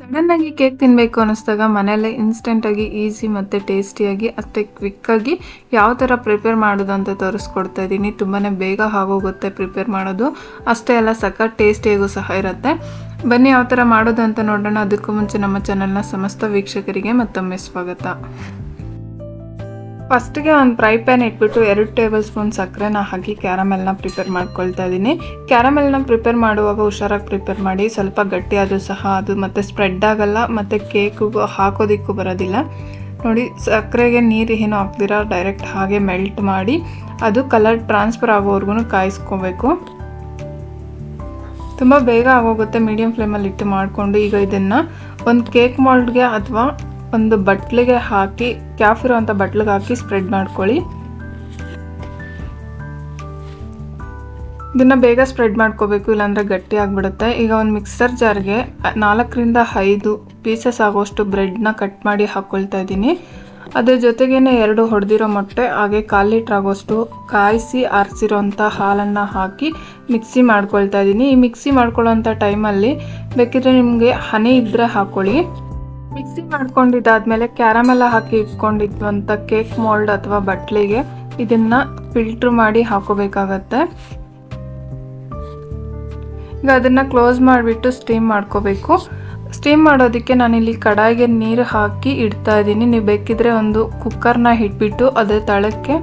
ಸಡನ್ನಾಗಿ ಕೇಕ್ ತಿನ್ನಬೇಕು ಅನ್ನಿಸ್ದಾಗ ಮನೆಯಲ್ಲೇ ಇನ್ಸ್ಟೆಂಟಾಗಿ ಈಸಿ ಮತ್ತು ಟೇಸ್ಟಿಯಾಗಿ ಅಷ್ಟೇ ಕ್ವಿಕ್ಕಾಗಿ ಯಾವ ಥರ ಪ್ರಿಪೇರ್ ಮಾಡೋದು ಅಂತ ತೋರಿಸ್ಕೊಡ್ತಾ ಇದ್ದೀನಿ ತುಂಬಾ ಬೇಗ ಆಗೋಗುತ್ತೆ ಪ್ರಿಪೇರ್ ಮಾಡೋದು. ಅಷ್ಟೇ ಅಲ್ಲ, ಸಖತ್ ಟೇಸ್ಟಿಯಾಗೂ ಸಹ ಇರುತ್ತೆ. ಬನ್ನಿ ಯಾವ ಥರ ಮಾಡೋದು ಅಂತ ನೋಡೋಣ. ಅದಕ್ಕೂ ಮುಂಚೆ ನಮ್ಮ ಚಾನಲ್ನ ಸಮಸ್ತ ವೀಕ್ಷಕರಿಗೆ ಮತ್ತೊಮ್ಮೆ ಸ್ವಾಗತ. ಫಸ್ಟಿಗೆ ಒಂದು ಫ್ರೈ ಪ್ಯಾನ್ ಇಟ್ಬಿಟ್ಟು ಎರಡು ಟೇಬಲ್ ಸ್ಪೂನ್ ಸಕ್ಕರೆನ ಹಾಕಿ ಕ್ಯಾರಮೆಲ್ನ ಪ್ರಿಪೇರ್ ಮಾಡ್ಕೊಳ್ತಾ ಇದ್ದೀನಿ ಕ್ಯಾರಮೆಲ್ನ ಪ್ರಿಪೇರ್ ಮಾಡುವಾಗ ಹುಷಾರಾಗಿ ಪ್ರಿಪೇರ್ ಮಾಡಿ ಸ್ವಲ್ಪ ಗಟ್ಟಿ ಸಹ ಅದು ಮತ್ತೆ ಸ್ಪ್ರೆಡ್ ಆಗಲ್ಲ, ಮತ್ತು ಕೇಕಿಗೂ ಹಾಕೋದಿಕ್ಕೂ ಬರೋದಿಲ್ಲ. ನೋಡಿ, ಸಕ್ಕರೆಗೆ ನೀರು ಏನು ಹಾಕ್ದಿರ ಡೈರೆಕ್ಟ್ ಹಾಗೆ ಮೆಲ್ಟ್ ಮಾಡಿ ಅದು ಕಲರ್ ಟ್ರಾನ್ಸ್ಫರ್ ಆಗೋವರೆಗೂ ಕಾಯಿಸ್ಕೋಬೇಕು. ತುಂಬ ಬೇಗ ಆಗೋಗುತ್ತೆ ಮೀಡಿಯಂ ಫ್ಲೇಮಲ್ಲಿ ಇಟ್ಟು ಮಾಡಿಕೊಂಡು ಈಗ ಇದನ್ನು ಒಂದು ಕೇಕ್ ಮಾಲ್ಡ್ಗೆ ಅಥವಾ ಒಂದು ಬಟ್ಲಿಗೆ ಹಾಕಿ ಕ್ಯಾಫ್ ಇರೋವಂಥ ಬಟ್ಲಿಗೆ ಹಾಕಿ ಸ್ಪ್ರೆಡ್ ಮಾಡ್ಕೊಳ್ಳಿ. ಇದನ್ನು ಬೇಗ ಸ್ಪ್ರೆಡ್ ಮಾಡ್ಕೋಬೇಕು, ಇಲ್ಲಾಂದರೆ ಗಟ್ಟಿ ಆಗಿಬಿಡುತ್ತೆ. ಈಗ ಒಂದು ಮಿಕ್ಸರ್ ಜಾರ್ಗೆ ನಾಲ್ಕರಿಂದ ಐದು ಪೀಸಸ್ ಆಗೋಷ್ಟು ಬ್ರೆಡ್ನ ಕಟ್ ಮಾಡಿ ಹಾಕ್ಕೊಳ್ತಾ ಇದ್ದೀನಿ. ಅದ್ರ ಜೊತೆಗೇನೆ ಎರಡು ಹೊಡೆದಿರೋ ಮೊಟ್ಟೆ, ಹಾಗೆ ಕಾಲು ಲೀಟ್ರ್ ಆಗೋಷ್ಟು ಕಾಯಿಸಿ ಆರಿಸಿರೋಂಥ ಹಾಲನ್ನು ಹಾಕಿ ಮಿಕ್ಸಿ ಮಾಡ್ಕೊಳ್ತಾ ಇದ್ದೀನಿ. ಈ ಮಿಕ್ಸಿ ಮಾಡ್ಕೊಳ್ಳೋಂಥ ಟೈಮಲ್ಲಿ ಬೇಕಿದ್ರೆ ನಿಮಗೆ ಹನಿ ಇದ್ದರೆ ಹಾಕ್ಕೊಳ್ಳಿ ಮಿಕ್ಸಿ ಮಾಡ್ಕೊಂಡಿದ್ದಾದ್ಮೇಲೆ ಕ್ಯಾರಮೆಲ್ಲ ಹಾಕಿ ಇಟ್ಕೊಂಡಿದ್ವಂಥ ಕೇಕ್ ಮೋಲ್ಡ್ ಅಥವಾ ಬಟ್ಲಿಗೆ. ಇದನ್ನ ಫಿಲ್ಟ್ರ್ ಮಾಡಿ ಹಾಕೋಬೇಕಾಗತ್ತೆ. ಈಗ ಅದನ್ನ ಕ್ಲೋಸ್ ಮಾಡಿಬಿಟ್ಟು ಸ್ಟೀಮ್ ಮಾಡ್ಕೋಬೇಕು. ಸ್ಟೀಮ್ ಮಾಡೋದಕ್ಕೆ ನಾನಿಲ್ಲಿ ಕಡಾಯಿಗೆ ನೀರು ಹಾಕಿ ಇಡ್ತಾ ಇದ್ದೀನಿ. ನೀವು ಬೇಕಿದ್ರೆ ಒಂದು ಕುಕ್ಕರ್ನ ಇಟ್ಬಿಟ್ಟು ಅದ್ರ ತಳಕ್ಕೆ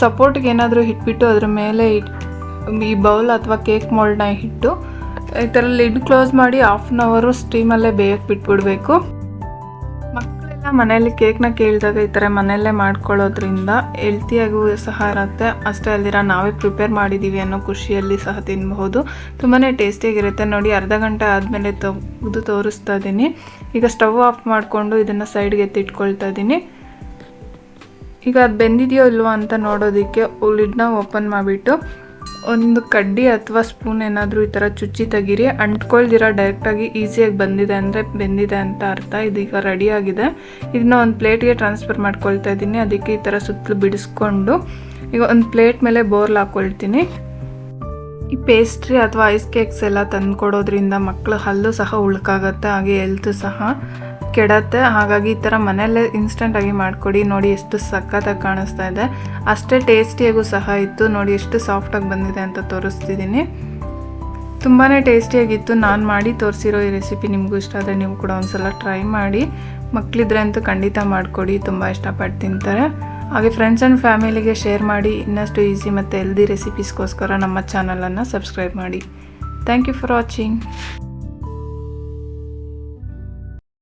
ಸಪೋರ್ಟ್ಗೆ ಏನಾದರೂ ಇಟ್ಬಿಟ್ಟು ಅದ್ರ ಮೇಲೆ ಈ ಬೌಲ್ ಅಥವಾ ಕೇಕ್ ಮೋಲ್ಡ್ನ ಇಟ್ಟು ಈ ಥರ ಲಿಡ್ ಕ್ಲೋಸ್ ಮಾಡಿ ಹಾಫ್ ಆನ್ ಅವರು ಸ್ಟೀಮಲ್ಲೇ ಬೇಯಕ್ಕೆ ಬಿಟ್ಬಿಡ್ಬೇಕು. ಮಕ್ಕಳೆಲ್ಲ ಮನೆಯಲ್ಲಿ ಕೇಕ್ನ ಕೇಳಿದಾಗ ಈ ಥರ ಮನೆಯಲ್ಲೇ ಮಾಡ್ಕೊಳ್ಳೋದ್ರಿಂದ ಹೆಲ್ತಿಯಾಗೂ ಸಹ ಇರುತ್ತೆ. ಅಷ್ಟೇ ಅಲ್ದಿರ ನಾವೇ ಪ್ರಿಪೇರ್ ಮಾಡಿದ್ದೀವಿ ಅನ್ನೋ ಖುಷಿಯಲ್ಲಿ ಸಹ ತಿನ್ನಬಹುದು ತುಂಬಾ ಟೇಸ್ಟಿಯಾಗಿರುತ್ತೆ ನೋಡಿ, ಅರ್ಧ ಗಂಟೆ ಆದಮೇಲೆ ತೆಗೆದು ತೋರಿಸ್ತಾ ಇದ್ದೀನಿ. ಈಗ ಸ್ಟವ್ ಆಫ್ ಮಾಡಿಕೊಂಡು ಇದನ್ನು ಸೈಡ್ಗೆ ಎತ್ತಿಟ್ಕೊಳ್ತಾ ಇದ್ದೀನಿ. ಈಗ ಅದು ಬೆಂದಿದೆಯೋ ಇಲ್ವೋ ಅಂತ ನೋಡೋದಕ್ಕೆ ಲಿಡ್ನ ಓಪನ್ ಮಾಡಿಬಿಟ್ಟು ಒಂದು ಕಡ್ಡಿ ಅಥವಾ ಸ್ಪೂನ್ ಏನಾದರೂ ಈ ಥರ ಚುಚ್ಚಿ ತೆಗೀರಿ. ಅಂಟ್ಕೊಳ್ದಿರ ಡೈರೆಕ್ಟಾಗಿ ಈಸಿಯಾಗಿ ಬಂದಿದೆ ಅಂದರೆ ಬೆಂದಿದೆ ಅಂತ ಅರ್ಥ. ಇದೀಗ ರೆಡಿಯಾಗಿದೆ ಇದನ್ನ ಒಂದು ಪ್ಲೇಟ್ಗೆ ಟ್ರಾನ್ಸ್ಫರ್ ಮಾಡ್ಕೊಳ್ತಾ ಇದ್ದೀನಿ. ಅದಕ್ಕೆ ಈ ಥರ ಸುತ್ತಲೂ ಬಿಡಿಸ್ಕೊಂಡು ಈಗ ಒಂದು ಪ್ಲೇಟ್ ಮೇಲೆ ಬೋರ್ಲ್ ಹಾಕ್ಕೊಳ್ತೀನಿ ಈ ಪೇಸ್ಟ್ರಿ ಅಥವಾ ಐಸ್ ಕೇಕ್ಸ್ ಎಲ್ಲ ತಂದು ಕೊಡೋದ್ರಿಂದ ಮಕ್ಕಳು ಹಲ್ಲು ಸಹ ಉಳ್ಕಾಗತ್ತೆ, ಹಾಗೆ ಹೆಲ್ತ್ ಸಹ. ಕೆಡತ್ತೆ. ಹಾಗಾಗಿ ಈ ಥರ ಮನೆಯಲ್ಲೇ ಇನ್ಸ್ಟೆಂಟಾಗಿ ಮಾಡಿಕೊಡಿ. ನೋಡಿ ಎಷ್ಟು ಸಖತ್ತಾಗಿ ಕಾಣಿಸ್ತಾ ಇದೆ. ಅಷ್ಟೇ ಟೇಸ್ಟಿಯಾಗೂ ಸಹ ಇತ್ತು. ನೋಡಿ ಎಷ್ಟು ಸಾಫ್ಟಾಗಿ ಬಂದಿದೆ ಅಂತ ತೋರಿಸ್ತಿದ್ದೀನಿ. ತುಂಬಾ ಟೇಸ್ಟಿಯಾಗಿತ್ತು ನಾನು ಮಾಡಿ ತೋರಿಸಿರೋ ಈ ರೆಸಿಪಿ ನಿಮಗೂ ಇಷ್ಟ ಆದರೆ ನೀವು ಕೂಡ ಒಂದ್ಸಲ ಟ್ರೈ ಮಾಡಿ. ಮಕ್ಕಳಿದ್ರೆ ಅಂತೂ ಖಂಡಿತ ಮಾಡಿಕೊಡಿ. ತುಂಬ ಇಷ್ಟಪಟ್ಟು ತಿಂತಾರೆ. ಹಾಗೆ ಫ್ರೆಂಡ್ಸ್ ಆ್ಯಂಡ್ ಫ್ಯಾಮಿಲಿಗೆ ಶೇರ್ ಮಾಡಿ. ಇನ್ನಷ್ಟು ಈಸಿ ಮತ್ತು ಹೆಲ್ದಿ ರೆಸಿಪೀಸ್ಗೋಸ್ಕರ ನಮ್ಮ ಚಾನಲನ್ನು ಸಬ್ಸ್ಕ್ರೈಬ್ ಮಾಡಿ. Thank you for watching